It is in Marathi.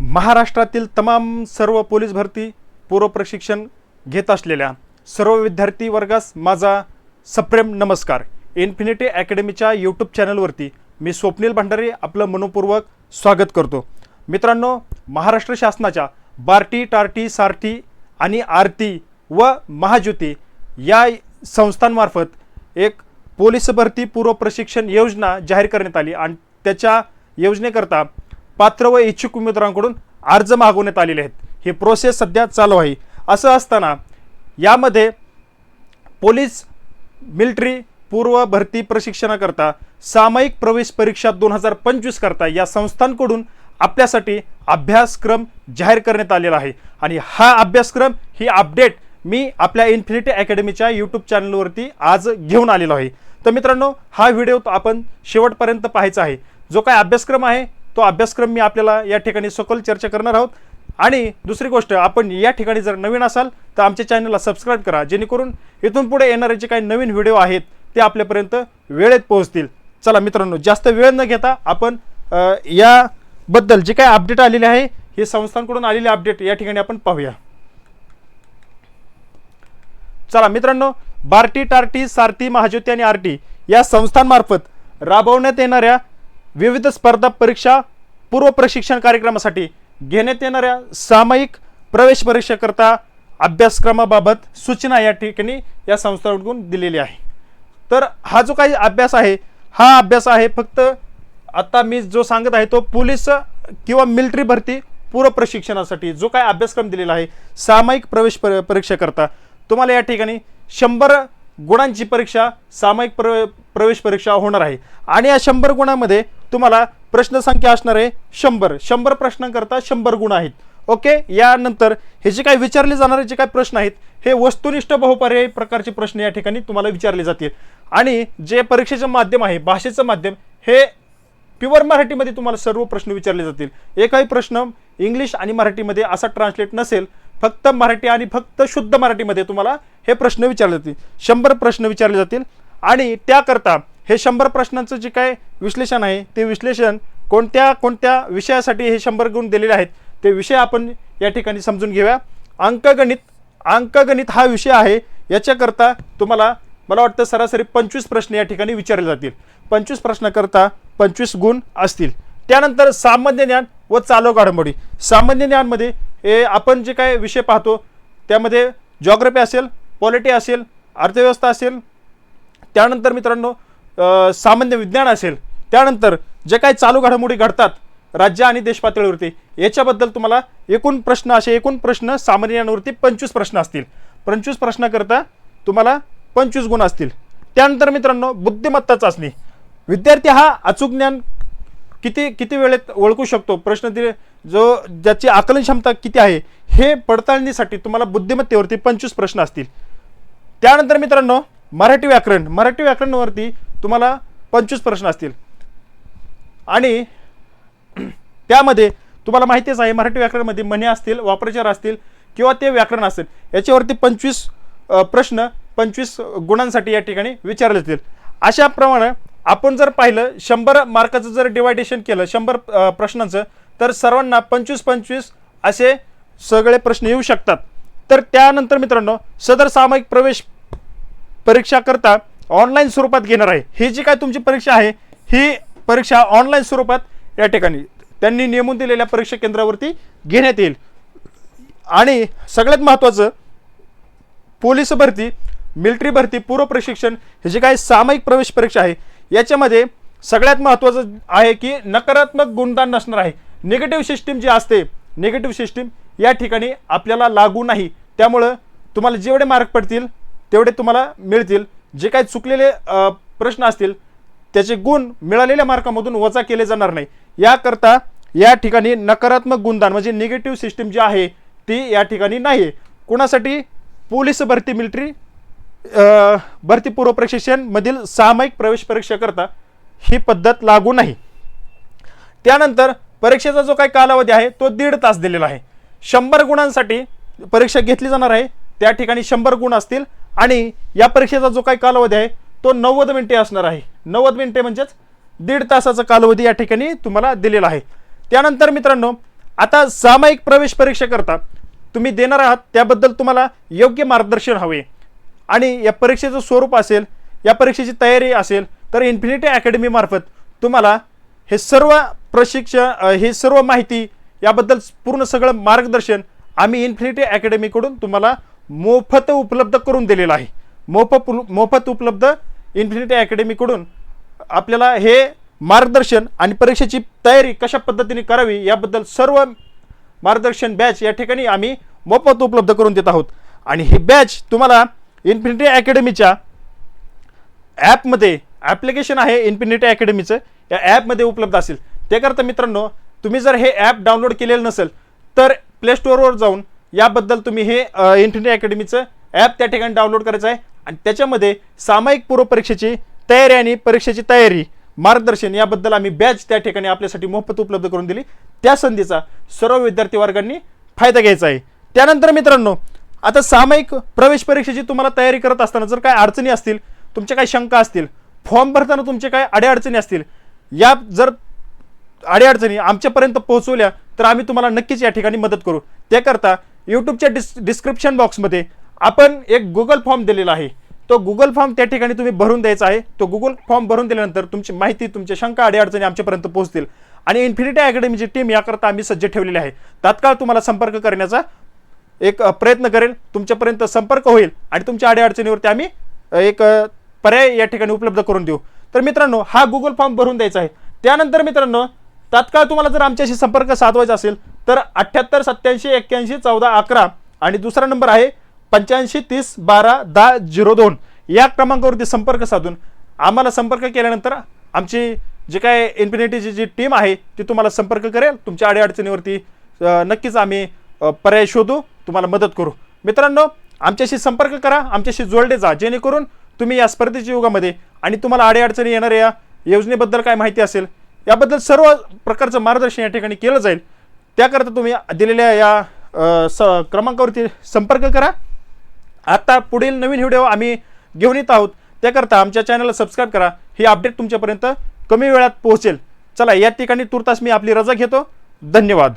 महाराष्ट्रातील तमाम सर्व पोलीस भरती पूर्व प्रशिक्षण घेत असलेल्या सर्व विद्यार्थी वर्गास माझा सप्रेम नमस्कार. इन्फिनिटी अकॅडमीच्या यूट्यूब चॅनलवरती मी स्वप्नील भंडारे आपलं मनपूर्वक स्वागत करतो. मित्रांनो महाराष्ट्र शासनाच्या बार्टी टार्टी सारटी आणि आरती व महाज्योती या संस्थांमार्फत एक पोलीस भरती पूर्व प्रशिक्षण योजना जाहीर करण्यात आली आणि त्याच्या योजनेकरता पात्र व इच्छुक उमेदवारांकडून अर्ज मागवण्यात आलेले आहेत. हे प्रोसेस सध्या चालू आहे. असं असताना यामध्ये पोलीस मिलिटरी पूर्व भरती प्रशिक्षणाकरता सामायिक प्रवेश परीक्षा दोन हजार पंचवीस करता या संस्थांकडून आपल्यासाठी अभ्यासक्रम जाहीर करण्यात आलेला आहे. आणि हा अभ्यासक्रम ही अपडेट मी आपल्या इन्फिनिटी अकॅडमीच्या यूट्यूब चॅनलवरती आज घेऊन आलेलो आहे. तर मित्रांनो हा व्हिडिओ आपण शेवटपर्यंत पाहायचा आहे. जो काय अभ्यासक्रम आहे तो अभ्यासक्रम मी आपल्याला या ठिकाणी सखोल चर्चा करणार आहोत. आणि दुसरी गोष्ट आपण या ठिकाणी जर नवीन असाल तर आमच्या चॅनलला सबस्क्राईब करा जेणेकरून इथून पुढे येणारे जे काही नवीन व्हिडिओ आहेत ते आपल्यापर्यंत वेळेत पोहोचतील. चला मित्रांनो जास्त वेळ न घेता आपण याबद्दल जे काही अपडेट आलेले आहे हे संस्थांकडून आलेले अपडेट या ठिकाणी आपण पाहूया. चला मित्रांनो बार्टी टार्टी सारथी महाज्योती आणि आरटी या संस्थांमार्फत राबवण्यात येणाऱ्या विविध स्पर्धा परीक्षा पूर्व प्रशिक्षण कार्यक्रमासाठी घेण्यात येणाऱ्या सामायिक प्रवेश परीक्षेकरता अभ्यासक्रमाबाबत सूचना या ठिकाणी या संस्थांकडून दिलेली आहे. तर हा जो काही अभ्यास आहे हा अभ्यास आहे फक्त आता मी जो सांगत आहे तो पोलीस किंवा मिलिटरी भरती पूर्व प्रशिक्षणासाठी जो काय अभ्यासक्रम दिलेला आहे सामायिक प्रवेश पर परीक्षेकरता तुम्हाला या ठिकाणी शंभर गुणांची परीक्षा सामायिक प्र प्रवेश परीक्षा होणार आहे. आणि या शंभर गुणामध्ये तुम्हाला प्रश्नसंख्या असणार आहे शंभर. शंभर प्रश्नांकरता शंभर गुण आहेत. ओके? यानंतर हे जे काही विचारले जाणारे जे काही प्रश्न आहेत हे वस्तुनिष्ठ बहुपर्यायी प्रकारचे प्रश्न या ठिकाणी तुम्हाला विचारले जातील. आणि जे परीक्षेचं माध्यम आहे भाषेचं माध्यम हे प्युअर मराठीमध्ये तुम्हाला सर्व प्रश्न विचारले जातील. एकही प्रश्न इंग्लिश आणि मराठीमध्ये असा ट्रान्सलेट नसेल फक्त मराठी आणि फक्त शुद्ध मराठीमध्ये तुम्हाला हे प्रश्न विचारले जातील. शंभर प्रश्न विचारले जातील. आणि त्याकरता हे शंभर प्रश्नांचं जे काय विश्लेषण आहे ते विश्लेषण कोणत्या कोणत्या विषयासाठी हे शंभर गुण दिलेले आहेत ते विषय आपण या ठिकाणी समजून घेऊया. अंकगणित अंकगणित हा विषय आहे याच्याकरता तुम्हाला मला वाटतं सरासरी पंचवीस प्रश्न या ठिकाणी विचारले जातील. पंचवीस प्रश्नाकरता पंचवीस गुण असतील. त्यानंतर सामान्य ज्ञान व चालू घडामोडी सामान्य ज्ञानमध्ये हे आपण जे काय विषय पाहतो त्यामध्ये जॉग्रफी असेल पॉलिटी असेल अर्थव्यवस्था असेल त्यानंतर मित्रांनो सामान्य विज्ञान असेल त्यानंतर जे काही चालू घडामोडी घडतात राज्य आणि देश पातळीवरती याच्याबद्दल तुम्हाला एकूण प्रश्न असे एकूण प्रश्न सामान्यांवरती पंचवीस प्रश्न असतील. पंचवीस प्रश्नाकरता तुम्हाला पंचवीस गुण असतील. त्यानंतर मित्रांनो बुद्धिमत्ता चाचणी. विद्यार्थी हा अचूक ज्ञान किती किती वेळेत ओळखू शकतो? प्रश्न दिले जो ज्याची आकलन क्षमता किती आहे हे पडताळणीसाठी तुम्हाला बुद्धिमत्तेवरती पंचवीस प्रश्न असतील. त्यानंतर मित्रांनो मराठी व्याकरण. मराठी व्याकरणावरती तुम्हाला पंचवीस प्रश्न असतील. आणि त्यामध्ये तुम्हाला माहितीच आहे मराठी व्याकरणमध्ये म्हणे असतील वापरचार असतील किंवा ते व्याकरण असेल याच्यावरती पंचवीस प्रश्न पंचवीस गुणांसाठी या ठिकाणी विचारले जातील. अशाप्रमाणे आपण जर पाहिलं शंभर मार्काचं जर डिवायडेशन केलं शंभर प्रश्नांचं तर सर्वांना पंचवीस पंचवीस असे सगळे प्रश्न येऊ शकतात. तर त्यानंतर मित्रांनो सदर सामायिक प्रवेश परीक्षा करता ऑनलाईन स्वरूपात घेणार आहे. ही जी काय तुमची परीक्षा आहे ही परीक्षा ऑनलाईन स्वरूपात या ठिकाणी त्यांनी नेमून दिलेल्या परीक्षा केंद्रावरती घेण्यात येईल. आणि सगळ्यात महत्त्वाचं पोलीस भरती मिलिटरी भरती पूर्व प्रशिक्षण हे जे काय सामायिक प्रवेश परीक्षा आहे याच्यामध्ये सगळ्यात महत्त्वाचं आहे की नकारात्मक गुणदान नसणार आहे. निगेटिव्ह सिस्टीम जी असते निगेटिव्ह सिस्टीम या ठिकाणी आपल्याला लागू नाही. त्यामुळं तुम्हाला जेवढे मार्क पडतील तेवढे तुम्हाला मिळतील. जे काही चुकलेले प्रश्न असतील त्याचे गुण मिळालेल्या मार्कामधून वजा केले जाणार नाही. याकरता या ठिकाणी नकारात्मक गुणदान म्हणजे निगेटिव्ह सिस्टीम जी आहे ती या ठिकाणी नाही आहे कुणासाठी? पोलीस भरती मिलिटरी भरतीपूर्व भरती पूर्व सामायिक प्रवेश परीक्षेकरता ही पद्धत लागू नाही. त्यानंतर परीक्षेचा जो काही कालावधी आहे तो दीड तास दिलेला आहे. शंभर गुणांसाठी परीक्षा घेतली जाणार आहे. त्या ठिकाणी शंभर गुण असतील आणि या परीक्षेचा जो काही कालावधी आहे तो नव्वद मिनिटे असणार आहे. नव्वद मिनिटे म्हणजेच दीड तासाचा कालावधी या ठिकाणी तुम्हाला दिलेला आहे. त्यानंतर मित्रांनो आता सामायिक प्रवेश परीक्षेकरता तुम्ही देणार आहात त्याबद्दल तुम्हाला योग्य मार्गदर्शन हवे. आणि या परीक्षेचं स्वरूप असेल या परीक्षेची तयारी असेल तर इन्फिनिटी अकॅडमीमार्फत तुम्हाला हे सर्व प्रशिक्षण हे सर्व माहिती याबद्दल पूर्ण सगळं मार्गदर्शन आम्ही इन्फिनिटी अकॅडमीकडून तुम्हाला मोफत उपलब्ध करून दिलेलं आहे. मोफत मोफत उपलब्ध इन्फिनिटी अकॅडमीकडून आपल्याला हे मार्गदर्शन आणि परीक्षेची तयारी कशा पद्धतीने करावी याबद्दल सर्व मार्गदर्शन बॅच या ठिकाणी आम्ही मोफत उपलब्ध करून देत आहोत. आणि ही बॅच तुम्हाला इन्फिनिटी अकॅडमीच्या ॲपमध्ये ॲप्लिकेशन आहे इन्फिनिटी अकॅडमीचं या ॲपमध्ये उपलब्ध असेल. त्याकरता मित्रांनो तुम्ही जर हे ॲप डाउनलोड केलेलं नसेल तर प्ले स्टोअरवर जाऊन याबद्दल तुम्ही हे इन्फिनिटी अकॅडमीचं ॲप त्या ठिकाणी डाउनलोड करायचं आहे. आणि त्याच्यामध्ये सामायिक पूर्वपरीक्षेची तयारी आणि परीक्षेची तयारी मार्गदर्शन याबद्दल आम्ही बॅच त्या ठिकाणी आपल्यासाठी मोफत उपलब्ध करून दिली. त्या संधीचा सर्व विद्यार्थी वर्गांनी फायदा घ्यायचा आहे. त्यानंतर मित्रांनो आता सामायिक प्रवेश परीक्षेची तुम्हाला तयारी करत असताना जर काय अडचणी असतील तुमच्या काही शंका असतील फॉर्म भरताना तुमचे काय अडीअडचणी असतील या जर अडीअडचणी आमच्यापर्यंत पोहोचवल्या तर आम्ही तुम्हाला नक्कीच या ठिकाणी मदत करू. त्याकरता यूट्यूबच्या डिस डिस्क्रिप्शन बॉक्समध्ये आपण एक गुगल फॉर्म दिलेला आहे. तो गुगल फॉर्म त्या ठिकाणी तुम्ही भरून द्यायचा आहे. तो गुगल फॉर्म भरून दिल्यानंतर तुमची माहिती तुमच्या शंका अडीअडचणी आमच्यापर्यंत पोहोचतील. आणि इन्फिनिटी अकॅडमीची टीम याकरता आम्ही सज्ज ठेवलेली आहे. तात्काळ तुम्हाला संपर्क करण्याचा एक प्रयत्न करेल. तुमच्यापर्यंत संपर्क होईल आणि तुमच्या अडीअडचणीवरती आम्ही एक पर्याय या ठिकाणी उपलब्ध करून देऊ. तर मित्रांनो हा गुगल फॉर्म भरून द्यायचा आहे. त्यानंतर मित्रांनो तात्काळ तुम्हाला जर आमच्याशी संपर्क साधवायचा असेल तर अठ्ठ्याहत्तर सत्याऐंशी एक्क्याऐंशी चौदा अकरा आणि दुसरा नंबर आहे पंच्याऐंशी तीस बारा दहा झिरो दोन. या क्रमांकावरती संपर्क साधून आम्हाला संपर्क केल्यानंतर आमची जी काय इन्फिनिटीची जी टीम आहे ती तुम्हाला संपर्क करेल. तुमच्या अडीअडचणीवरती नक्कीच आम्ही पर्याय शोधू तुम्हाला मदत करू. मित्रांनो आमच्याशी संपर्क करा आमच्याशी जोडले जा जेणेकरून तुम्ही या स्पर्धेच्या युगामध्ये आणि तुम्हाला अडीअडचणी येणाऱ्या या योजनेबद्दल काय माहिती असेल याबद्दल सर्व प्रकारचं मार्गदर्शन या ठिकाणी केलं जाईल. त्याकरता तुम्ही दिलेल्या या स क्रमांकावरती संपर्क करा. आत्ता पुढील नवीन व्हिडिओ आम्ही घेऊन येत आहोत. त्याकरता आमच्या चॅनलला सबस्क्राईब करा. ही अपडेट तुमच्यापर्यंत कमी वेळात पोहोचेल. चला या ठिकाणी तुर्तास मी आपली रजा घेतो. धन्यवाद.